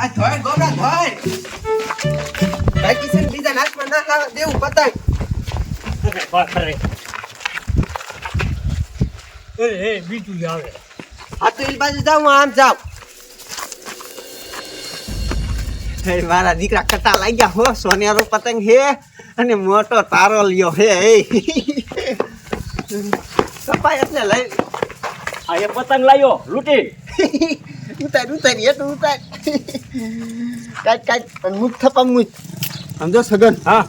આ ધોય ગોબરા ધોય બાકી છે ને બીજા નાચમાં ના ખાવા દેવું પતંગ. અરે બાપ રે. અરે, એ બીજું આવે. આ તો એ બાજુ જાઉં આમ જાઉં. હે મારા દીકરા કટા લાગ્યા હો સોનિયારો પતંગ હે અને મોટો તારો લ્યો હે એ. કપાય એટલે લઈ આ એ પતંગ લાયો લૂંટી. ઉતાર ઉતારી એટલું ઉતાર. કાંઈક કાંઈક મુખ થપા મુખ સમજો સગન. હા.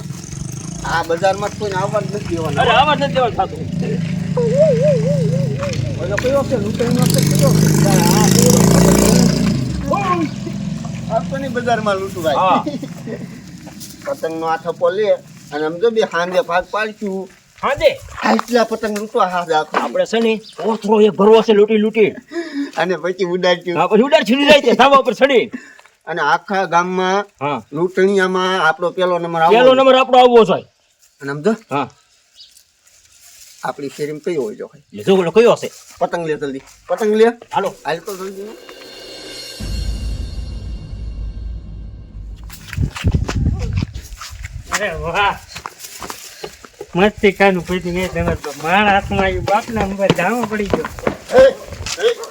આ બજારમાં કોઈ આવવા નથી દેવાનું. અરે આવવા નથી દેવાનું થતું. ઓલો કયો છે? લૂંટાઈનો છે કયો આ બજારમાં લૂંટવાય. પતંગનો આ થપ્પો લે અને સમજો બે હાંજે ભાગ પાડશું હા દે આટલા પતંગ લૂંટવા હાથ આખો આપણે છે ને એક ભરવો છે લૂંટી લૂંટી અને પછી ઉડાડશું હા પછી ઉડાડ છીડી જાય છે ધાબા પર ચડી અને આખા ગામમાં લૂંટણીયામાં આપણો પેલો નંબર પેલો નંબર આપણો આવવો છે અને સમજો હા. આપણી શેરીમાં કયો હોય જો ભાઈ? એટલે જો કયો હશે? પતંગ લે જલ્દી. પતંગ લે. હાલો. હાલ તો જલ્દી અરે વાહ. મસ્તી કાનું પછી નહીં તમે મારા હાથમાં આવ્યું બાપના નંબર જામો પડી ગયો.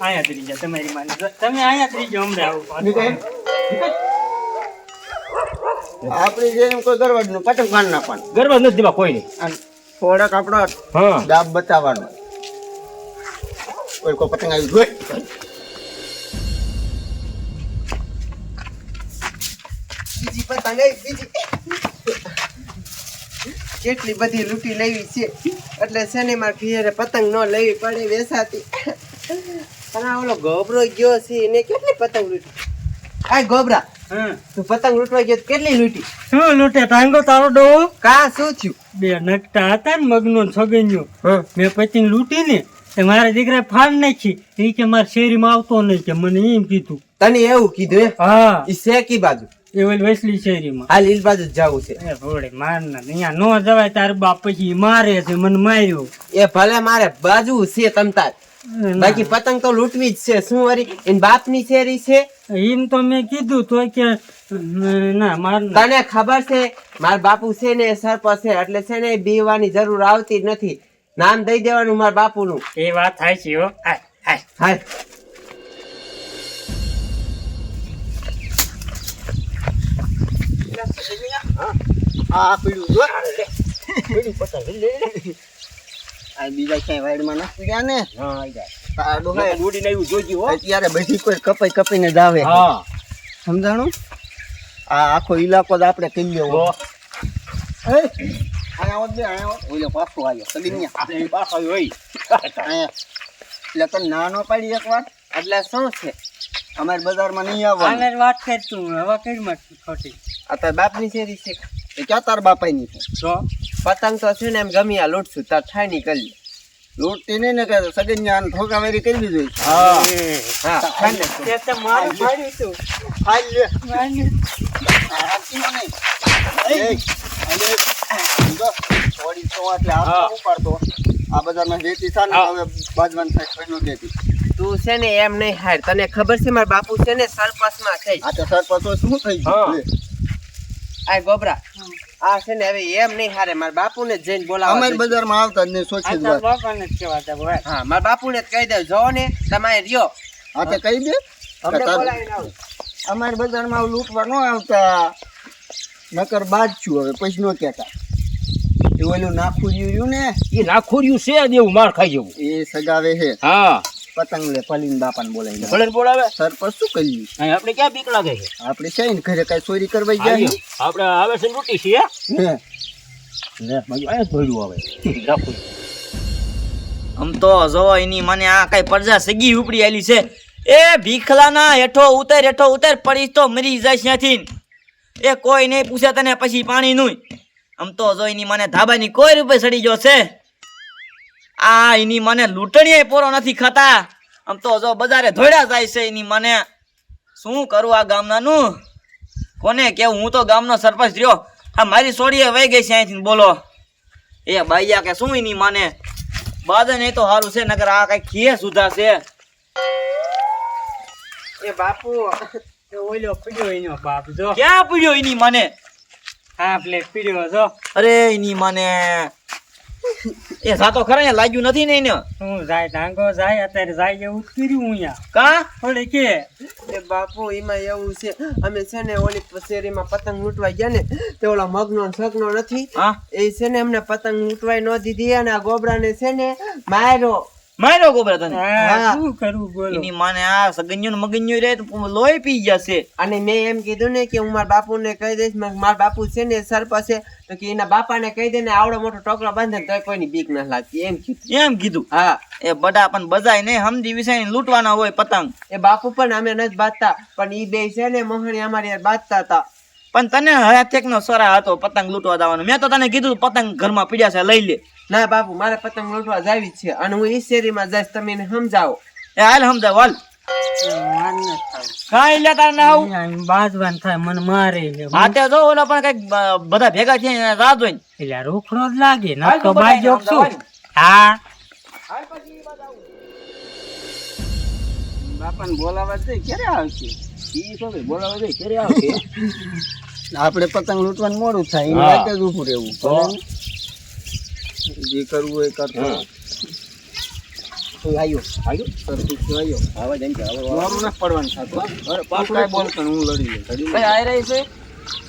આયા તરી જા તમારી માની. તમે અહીંયા તરી જો હમણાં આવું આપણે જે એમ કોઈ ગરબડનું પતંગ કાન ના પણ ગરબડ નથી દેવા કોઈ નહીં થોડાક આપણો હા. દાબ બતાવવાનો. કોઈ કોઈ પતંગ આવી જોઈ બીજી પતંગ આવી બીજી. કેટલી બધી લૂંટી લેવી છે. એટલે છે ને મારે ઘેરે પતંગ ન લેવી પડે વેસાતી. આ ઓલો ગોબરો ગયો છે એને કેટલી પતંગ લૂંટી? આ ગોબરા? હા તું પતંગ લૂંટવા ગયો કેટલી લૂંટી? શું લૂંટે? ટાંગો તારો ડો કા શું થયું? બે નકટા હતા ને મગનો છગન્યો. હા મેં પતિને લૂંટી ને મારા દીકરા ફાડ નાખી. એ કે મારા શેરીમાં આવતો નહીં કે મને એમ કીધું. તને એવું કીધું હા. એ શેકી બાજુ? એ વેસલી શેરીમાં. હાલ લીલ બાજુ જવું છે. એ ભોળે માર ના અહીંયા નો જવાય તાર બાપ પછી મારે છે મને માર્યો. એ ભલે મારે બાજુ છે તમતાર બાકી પતંગ તો લૂંટવી જ છે. શું વરી એન બાપની શેરી છે? એમ તો મેં કીધું તો કે ના માર તને ખબર છે મારા બાપુ છે ને એ સરપંચ છે એટલે છે ને બીવાની જરૂર આવતી જ નથી. નામ દઈ દેવાનું મારા બાપુનું. એ વાત થાય છે હો. હાય, હાય. આ પીડું જો. આ બીજા ક્યાંય વાડમાં નાખી ગયા ને? આ ડોહાએ ઉડીને આવ્યું જોજો હો. અત્યારે બધી કોઈ કપાઈ કપાઈને જ આવે. હા. સમજાણું? આ આખો ઇલાકો જ આપણે કહી લેવો તો એ, આયા હોત બે, આયા. ઓલો પાછો આવ્યો, સગીનિયા. એ પાછો આવ્યો હોય. આયા. એટલે તને નાનો પાડી એક વાત? એટલે શું છે? અમારે બજારમાં નહીં આવવાનું. આને વાત કર તું હવે કઈ માં ખોટી? આ તાર બાપની શેરી છે. એ ક્યાં તાર બાપાની છે? તો પતંગ તો છે ને એમ ગમી આ લૂંટશું તાર થાય નહીં કરી લે. લૂંટતી નહીં ને કે સગન જ્ઞાન ઠોકાવેરી કરવી જોઈએ હા હા તું. મારું માર્યું તું ખાઈ લે માર્યું. એ, જો, થોડી તો એટલે હાથ હા. ન ઉપાડતો. આ બજારમાં દેતી છે ને હવે બાજવાનું થાય દેતી તું છે ને એમ નહીં હાર તને ખબર છે મારા બાપુ છે ને સરપંચમાં થઈ આ તો સરપંચ શું થઈ હા. ગયું આ ગોબરા આ છે ને હવે એમ નહીં હારે મારા બાપુને ને જઈને બોલાવવા અમારી બજાર બજારમાં આવતા જ નહીં સોચી જ બાપાને જ કહેવા તા ભાઈ હા મારા બાપુને જ કહી દઉં જો ને તમારે રહ્યો. હા. તો કહી દે. અમારી બજારમાં આવું લૂંટવા ન આવતા. નકર બાદ છું હવે પછી નો કહેતા. એ ઓલું નાખું રહ્યું ને? એ નાખોર્યું છે દેવું માર ખાઈ જવું. એ સગાવે છે. હા. પતંગ લે પલીન બાપાને બોલાવી ભલે બોલાવે? સરપંચ શું કર્યું અહીં આપણે ક્યાં બીક લાગે છે? આપણે છે ને ઘરે કઈ ચોરી કરવા ગયા. આપણે આવે છે લૂંટી છીએ લે બાજુ અહીંયા ભર્યું આવે રાખું. આમ તો જો એની મને આ કઈ પરજા સગી ઉપડી આલી છે. એ ભીખલાના હેઠો ઉતર હેઠો ઉતર પડી તો મરી જાય ત્યાંથી. એ કોઈ નહીં પૂછે તને પછી પાણી નું આમ તો જો એની મને ધાબાની કોઈ રૂપે સડી ગયો છે. આ એની મને લૂંટણીએ પોરો નથી ખાતા. આમ તો જો બજારે ધોડ્યા જાય છે એની મને. શું કરું આ ગામનાનું? કોને કેવું? હું તો ગામનો સરપંચ રહ્યો. આ મારી સોડીએ વહી ગઈ છે અહીંથી બોલો. એ બાઈયા કે શું એની મને? બાદન એ તો સારું છે નકર આ કઈ ખીએ સુધા છે. એ બાપુ ઓઈલો પીડ્યો એનો બાપ જો. ક્યાં પીડ્યો એની મને? હા પ્લેટ પીડ્યો જો. અરે એની માને. એ સાતો ખરા અહીંયા લાગ્યું નથી ને એને? હું જાય ડાંગો જાય અત્યારે જાય એવું જ કર્યું અહીંયા. કા? થોડી કે? એ બાપુ એમાં એવું છે અમે છે ને ઓલી શેરીમાં પતંગ લૂંટવા ગયા ને તે ઓલા મગનો ને સગનો નથી. એ છે ને એમને પતંગ લૂંટવાય ન દીધી અને આ ગોબરાને છે ને માર્યો. માર્યો ગોબરા તને. શું કરું બોલો. એની માને આ સગન્યો ને મગન્યો રે તો લોહી પી જશે અને મેં એમ કીધું ને કે હું મારા બાપુને કહી દઈશ મારા મારા બાપુ છે ને સરપંચ છે તો કે એના બાપાને કહી દે ને આવડો મોટો ટોકરો બાંધે તો કોઈની બીક ના લાગતી. એમ કીધું. એમ કીધું? હા. એ બધા પણ બજાય નહીં સમજી વિષય લૂંટવાના હોય પતંગ. એ બાપુ પણ અમે નથી બાંધતા પણ ઈ બે છે ને મોહણી અમારી બાંધતા હતા. પણ તને હાથેક નો સરા હતો પતંગ લૂંટવા જવાનું. મેં તો તને કીધું પતંગ ઘરમાં પીડ્યા છે લઈ લે. ના બાપુ મારે પતંગ લૂંટવા જાવી છે અને હું એ શેરીમાં જઈશ તમે એને સમજાવો. એ હાલ સમજાવ હાલ. કઈ લેતા ના આવું. બાજવાન થાય મને મારે હા તે જો ઓલા પણ કંઈક બધા ભેગા થયા રાહ જોઈને. એટલે રોકડો જ લાગે ન હાલ તો બાજ્યો બધાયને હા. બાપાને બોલાવા છે ક્યારે આવશે? ભાઈ આપણે પતંગ લૂંટવાનું મોડું થાય એની હા. જ ઉભું રહેવું? જે કરવું એ કરતો આવ્યો આવ્યો સરપંચ આવ્યો આવા જેમ કે આવા મારું ના પડવાનું થતું અરે પણ હું લડી કઈ આઈ રહી છે?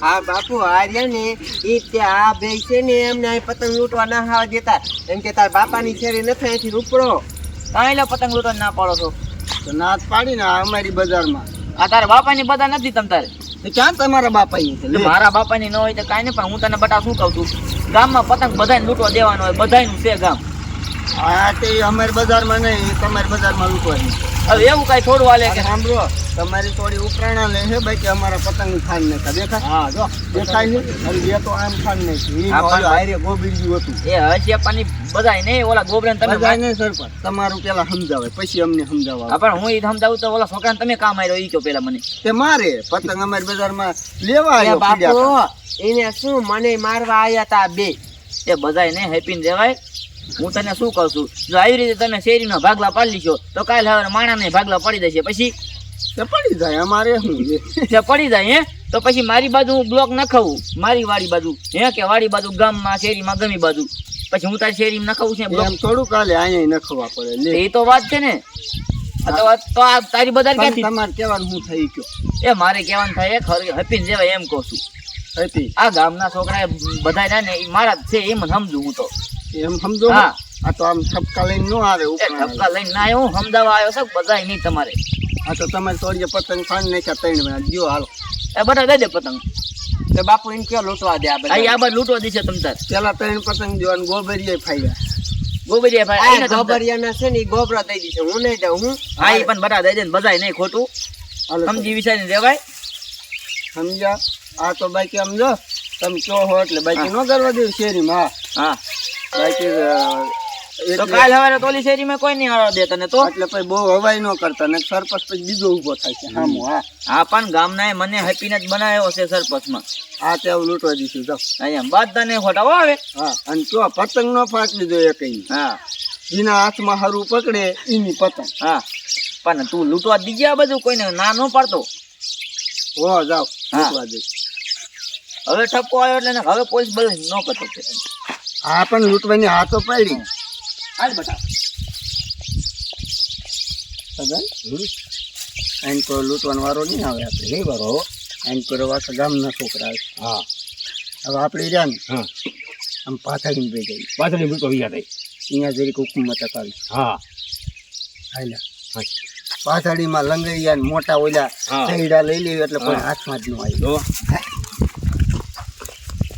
હા બાપુ હાર્યા ને એ તે આ બે છે ને એમને પતંગ લૂંટવા ના આવવા દેતા. એમ કે તાર બાપાની શેરી નથી અહીંથી રૂપડો. કાંઈ લે પતંગ લૂંટવા ના પાડો છો. તો ના પાડી ને અમારી બજારમાં. આ તારા બાપાની બધા નથી તમ તારે. તો ક્યાં તમારા બાપા મારા બાપાની ન હોય તો કાંઈ નહીં પણ હું તને બટા શું કહું છું? ગામમાં પતંગ બધાને લૂંટવા દેવાનો હોય બધાયનું છે ગામ. આ તે અમારે બજારમાં નહીં તમારે તમારી બજારમાં લૂંટવાની હવે એવું કાંઈ થોડું હાલે કે? સાંભળો તમારી થોડી ઉપરાણા લે છે બાકી અમારા પતંગ ખાન નાખા. દેખાય? હા જો. દેખાય છે? અને બે તો આમ ખાન ને પણ- હારે ગોબીડ્યું હતું. એ હસિયાપાની બધાય નહીં ઓલા ગોબરાને તમે બધાય નહીં સરપંચ તમારું પેલા સમજાવે પછી અમને સમજાવવા પણ હું ઈ સમજાવું તો ઓલા છોકરાને તમે કામ આવ્યો ઈ કહો પેલા મને? તે મારે પતંગ અમારી બજારમાં લેવા આવ્યો બાપુ એને શું મને મારવા આવ્યા તા બે? એ બધાય નહીં હેપીને રહેવાય હું તને શું કહું છું? જો આવી રીતે તમે શેરીનો ભાગલા પાડી લીશો તો કાલ હવે માણાને ભાગલા પડી જશે. પછી? પડી જાય અમારે શું? પડી જાય હે? તો પછી મારી બાજુ હું બ્લોક નખાવું. મારી વાડી બાજુ હે? કે વાડી બાજુ ગામમાં શેરીમાં ગમી બાજુ. પછી હું તારી શેરીમાં નખાવું છે બ્લોક થોડું કાલે અહીંયા નખવા પડે એ તો વાત છે ને. આ તો આ તારી બધા ક્યાંથી? તમારે કહેવાનું હું થઈ ગયો. એ મારે કહેવાનું થાય ખરી હપીને જેવા એમ કહું છું. આ ગામના છોકરા બધા ને મારા છે એમ સમજુ હું તો. એમ સમજો હા. આ તો આમ ઠપકા લઈને ન આવે ઠપકા લઈને ના આવ્યો હું સમજાવવા આવ્યો છે બધા નહીં તમારે. હા તો તમારે થોડી પતંગ ખાન નાખ્યા ત્રણ મહિના દ્યો હાલો. એ બધા દઈ દે પતંગ. તો બાપુ એને કયો લૂંટવા દે આ આ બાર લૂંટવા દેશે તમ તાર. પેલા ત્રણ પતંગ દ્યો અને ગોબરીએ ફાયદા ગોબરિયા ભાઈ આ આઈને ગોબરિયાના છે ને ગોબરા દઈ દીધો હું નહીં દઉં હું? હા એ પણ બધા દઈ દે ને બધાય નહીં ખોટું. સમજી વિચારીને રેવાય. સમજ્યા આ તો બાકી સમજો તમે કહો હો એટલે બાકી ન કરવા દેવું શેરીમાં. હા હા. બાકી તો કાલ સવારે તોલી શેરીમાં કોઈ નહીં આવવા દેતા ને તો? એટલે પછી બહુ હવાઈ ન કરતા ને સરપંચ પછી બીજો ઊભો થાય છે હામો હા. હા પણ ગામના મને હેપીને જ બનાવ્યો છે સરપંચમાં. આ તે લૂંટવા દીધું જાઓ. અહીંયા બધા ને ખોટા હો આવે. હા અને કયો પતંગ ન લીધો એ કઈ. હા. જેના હાથમાં હારું પકડે એની પતંગ. હા. પણ તું લૂંટવા દીજે આ બધું કોઈને ના ન પાડતો. હો જાવ. લૂંટવા દે હવે ઠપકો આવ્યો એટલે હવે પોલીસ બધું ન કરતો. આ પણ લૂંટવાની હાથો પડી. હાલ બટા. આઈન તો લૂંટવાનો વારો નહીં આવે આપણે. નહીં વારો એમ તો રવા ગામના છોકરા હા. હવે આપણે રહ્યા ને. હા. આમ પાથાડીને ભાઈ જઈએ. પાથળી ભૂકો વિયા થઈ અહીંયા જરીક હુકુમત અપાવી. હા. હાલ્યા પાથાડીમાં લંગરિયા ને મોટા ઓલા હા. ચૈડા લઈ લેવી એટલે કોઈ હાથમાં જ ન આવી.